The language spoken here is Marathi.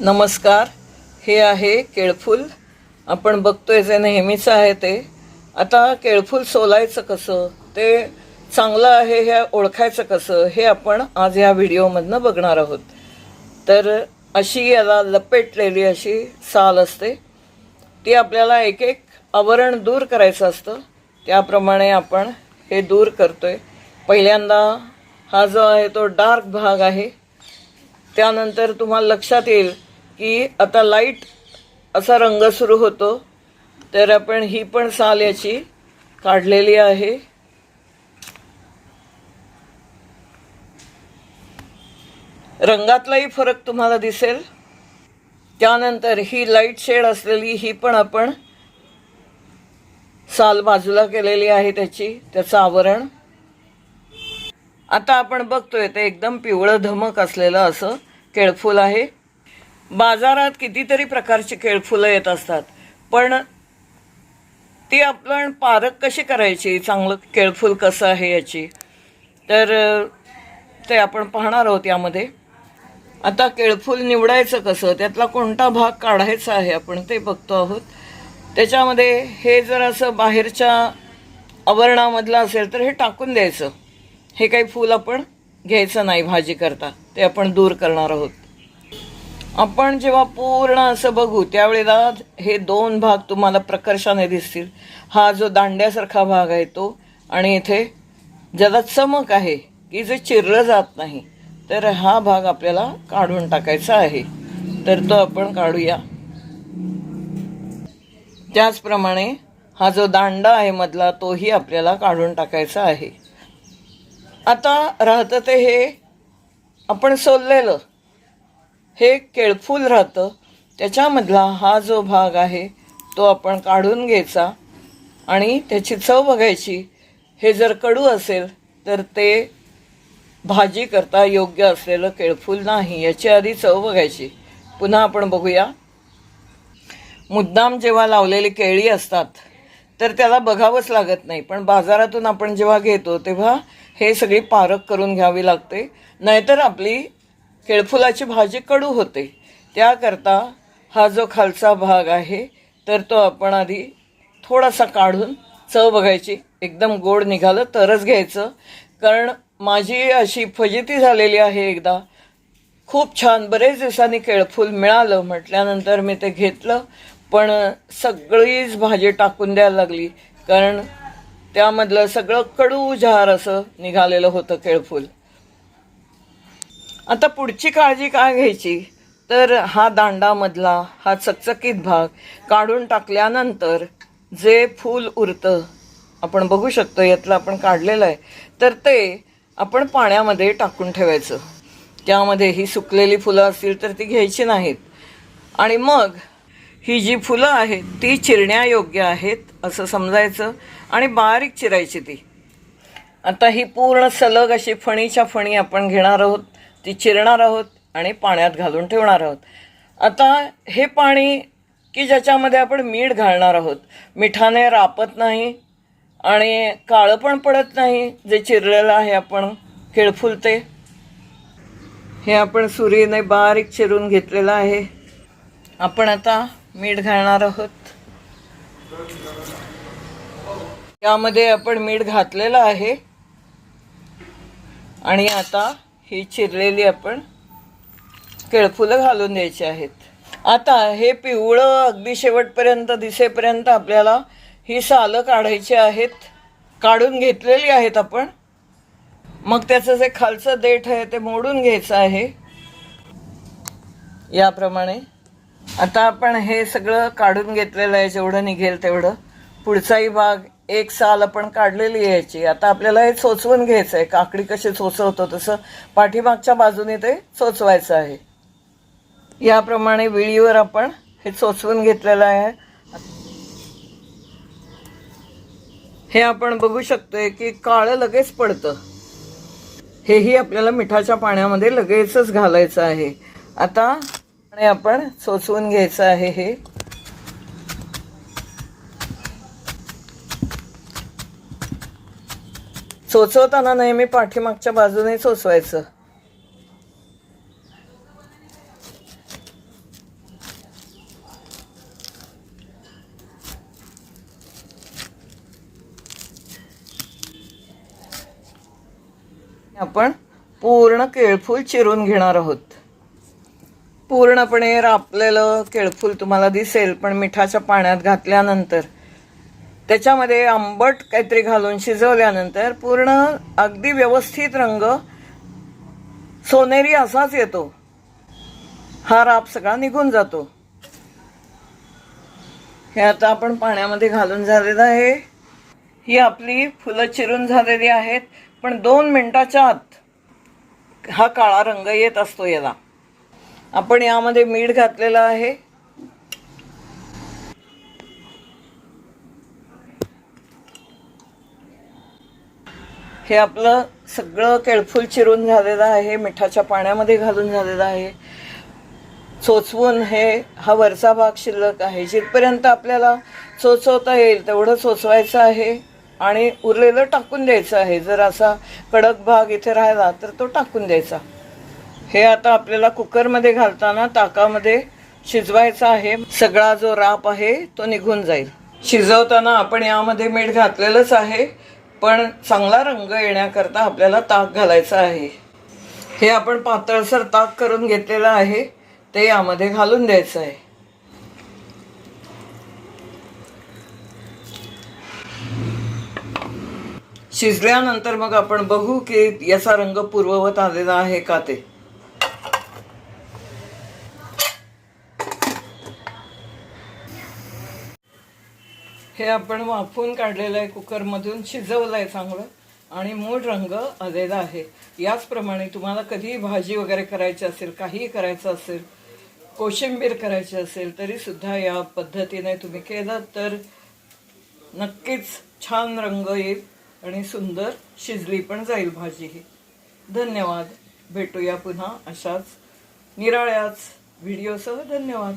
नमस्कार हे आहे केळफूल. आपण बघतोय जे नेहमीचं आहे ते. आता केळफूल सोलायचं कसं? ते चांगलं आहे हे ओळखायचं कसं? हे आपण आज या व्हिडिओमधनं बघणार आहोत. तर अशी याला लपेटलेली अशी साल असते. ती आपल्याला एक एक आवरण दूर करायचं असतं. त्याप्रमाणे आपण हे दूर करतोय. पहिल्यांदा हा जो आहे तो डार्क भाग आहे. त्यानंतर तुम्हाला लक्षात येईल की आता लाइट असा रंग सुरू होतो तर आपण ही पण साल याची काढलेली आहे. रंगातलाही फरक तुम्हाला दिसेल. त्यानंतर ही लाइट शेड असलेली ही पण आपण साल बाजूला केलेली आहे त्याची त्याचं आवरण. आता आपण बघतोय ते एकदम पिवळं धमक असलेलं असं केळफूल आहे. बाजारात कितीतरी प्रकारची केळफुलं येत असतात. पण ती आपण पारख कशी करायची? चांगलं केळफूल कसं आहे याची? तर ते आपण पाहणार आहोत यामध्ये. आता केळफूल निवडायचं कसं? त्यातला कोणता भाग काढायचा आहे आपण ते बघतो आहोत. त्याच्यामध्ये हे जर असं बाहेरच्या आवरणामधलं असेल तर हे टाकून द्यायचं. हे काही फूल आपण घ्यायचं नाही भाजी करता ते आपण दूर करणार आहोत. आपण जेव्हा पूर्ण असं बघू त्यावेळेला हे दोन भाग तुम्हाला प्रकर्षाने दिसतील. हा जो दांड्यासारखा भाग आहे तो आणि इथे ज्याला चमक आहे की जे चिरलं जात नाही तर हा भाग आपल्याला काढून टाकायचा आहे. तर तो आपण काढूया. त्याचप्रमाणे हा जो दांडा आहे मधला तोही आपल्याला काढून टाकायचा आहे. आता राहतं ते हे आपण सोललेलं. हे केळफूल राहतं. त्याच्यामधला हा जो भाग आहे तो आपण काढून घ्यायचा. आणि त्याची चव बघायची. हे जर कडू असेल तर ते भाजी करता योग्य असलेलं केळफूल नाही. याची आधी चव बघायची. पुन्हा आपण बघूया. मुद्दाम जेव्हा लावलेली केळी असतात तर त्याला बघावंच लागत नाही. पण बाजारातून आपण जेव्हा घेतो तेव्हा हे सगळी पारख करून घ्यावी लागते. नाहीतर आपली केळफुलाची भाजी कडू होते. त्याकरता हा जो खालचा भाग आहे तर तो आपण आधी थोडासा काढून चव बघायची. एकदम गोड निघालं तरच घ्यायचं. कारण माझी अशी फजिती झालेली आहे एकदा. खूप छान बरेच दिवसांनी केळफूल मिळालं म्हटल्यानंतर मी ते घेतलं पण सगळीच भाजी टाकून द्यायला लागली. कारण त्यामधलं सगळं कडू जहार असं निघालेलं होतं केळफूल. आता पुढची काळजी काय घ्यायची? तर हा दांडामधला हा चकचकीत भाग काढून टाकल्यानंतर जे फूल उरतं आपण बघू शकतो यातलं आपण काढलेलं आहे तर ते आपण पाण्यामध्ये टाकून ठेवायचं. त्यामध्ये ही सुकलेली फुलं असतील तर ती घ्यायची नाहीत. आणि मग ही जी फुलं आहेत ती चिरण्यायोग्य आहेत असं समजायचं आणि बारीक चिरायची ती. आता ही पूर्ण सलग अशी फणीच्या फणी आपण घेणार आहोत. ती चिरणार आहोत आणि पाण्यात घालून ठेवणार आहोत. आता हे पाणी की ज्याच्यामध्ये आपण मीठ घालणार आहोत मिठाने रापत नाही आणि काळं पण पडत नाही जे चिरलेलं आहे आपण केळफुल ते हे आपण सुरीने बारीक चिरून घेतलेलं आहे. आपण आता मीठ घालणार आहोत. यामध्ये आपण मीठ घातलेलं आहे. आणि आता ही चिरलेली आपण केळफुलं घालून द्यायची आहेत. आता हे पिवळं अगदी शेवटपर्यंत दिसेपर्यंत आपल्याला ही सालं काढायची आहेत. काढून घेतलेली आहेत आपण. मग त्याचं जे खालचं देठ आहे ते मोडून घ्यायचं आहे. याप्रमाणे आता आपण हे सगळं काढून घेतलेलं आहे जेवढं निघेल तेवढं. पुढचाही भाग एक साल आपण काढलेली यायची. आता आपल्याला हे चोचवून घ्यायचं आहे काकडी कशी चोचवतो तसं पाठीमागच्या बाजूने ते चोचवायचं आहे. याप्रमाणे विळीवर आपण हे चोचवून घेतलेलं आहे. हे आपण बघू शकतोय की काळं लगेच पडतं. हेही आपल्याला मिठाच्या पाण्यामध्ये लगेचच घालायचं आहे. आता आणि आपण चोचवून घ्यायचं आहे हे. सोचवताना नेहमी पाठीमागच्या बाजूने सोचवायचं आपण पूर्ण केळफूल चिरून घेणार आहोत. पूर्णपणे रापलेलं केळफूल तुम्हाला दिसेल पण मिठाच्या पाण्यात घातल्यानंतर त्याच्यामध्ये आंबट काहीतरी घालून शिजवल्यानंतर पूर्ण अगदी व्यवस्थित रंग सोनेरी असाच येतो. हा राप सगळा निघून जातो. हे आता आपण पाण्यामध्ये घालून झालेलं आहे. ही आपली फुलं चिरून झालेली आहेत. पण दोन मिनटाच्या आत हा काळा रंग येत असतो याला. आपण यामध्ये मीठ घातलेलं आहे. हे आपलं सगळं केळफूल चिरून झालेलं आहे मिठाच्या पाण्यामध्ये घालून झालेलं आहे. चोचवून हे हा वरचा भाग शिल्लक आहे. जिथपर्यंत आपल्याला चोचवता येईल तेवढं चोचवायचं आहे आणि उरलेलं टाकून द्यायचं आहे. जर असा कडक भाग इथे राहिला तर तो टाकून द्यायचा. हे आता आपल्याला कुकरमध्ये घालताना ताकामध्ये शिजवायचा आहे. सगळा जो राप आहे तो निघून जाईल. शिजवताना आपण यामध्ये मीठ घातलेलंच आहे. पण चांगला रंग येण्याकरता आपल्याला ताक घालायचा आहे. हे आपण पातळसर ताक करून घेतलेलं आहे ते यामध्ये घालून द्यायचं आहे. शिजल्यानंतर मग आपण बघू की याचा रंग पूर्ववत आलेला आहे का ते. हे आपण वाफवून काढलेलं आहे कुकरमधून शिजवलं आहे चांगलं. आणि मूळ रंग आलेला आहे. याचप्रमाणे तुम्हाला कधीही भाजी वगैरे करायची असेल काहीही करायचं असेल कोशिंबीर करायची असेल तरीसुद्धा या पद्धतीने तुम्ही केलं तर नक्कीच छान रंग येईल आणि सुंदर शिजली पण जाईल भाजी ही. धन्यवाद. भेटूया पुन्हा अशाच निराळ्याच व्हिडिओसह. धन्यवाद.